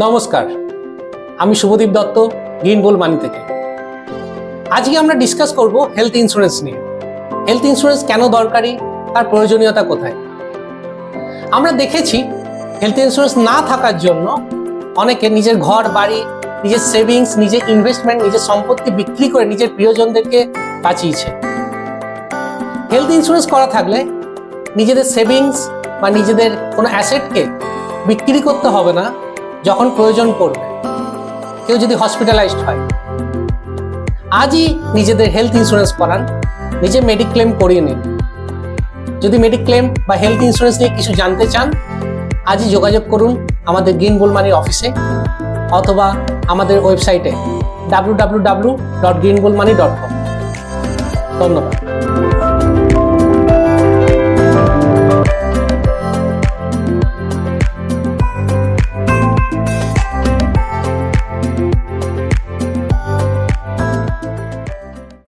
নমস্কার। আমি Subhadip Dutta, green goal money থেকে। আজকে আমরা ডিসকাস করব হেলথ ইন্স্যুরেন্স নিয়ে। হেলথ ইন্স্যুরেন্স কেন দরকারি, তার প্রয়োজনীয়তা কোথায়? আমরা দেখেছি হেলথ ইন্স্যুরেন্স না থাকার জন্য অনেকে নিজের ঘর, বাড়ি, নিজের সেভিংস নিজের ইনভেস্টমেন্ট নিজের সম্পত্তি বিক্রি করে নিজের প্রিয়জনদেরকে বাঁচিয়েছে। হেলথ ইন্স্যুরেন্স করা থাকলে নিজেদের সেভিংস বা নিজেদের কোনো অ্যাসেটকে বিক্রি করতে হবে না। যখন প্রয়োজন পড়বে, কেউ যদি হসপিটালাইজড হয়, আজই নিজেদের হেলথ ইন্স্যুরেন্স করান, নিজে মেডিক্লেম করিয়ে নিন। যদি মেডিক্লেম বা হেলথ ইন্স্যুরেন্স নিয়ে কিছু জানতে চান, আজই যোগাযোগ করুন আমাদের গ্রিন গোলমানির অফিসে অথবা আমাদের ওয়েবসাইটে W W W dot green goal money dot com ধন্যবাদ।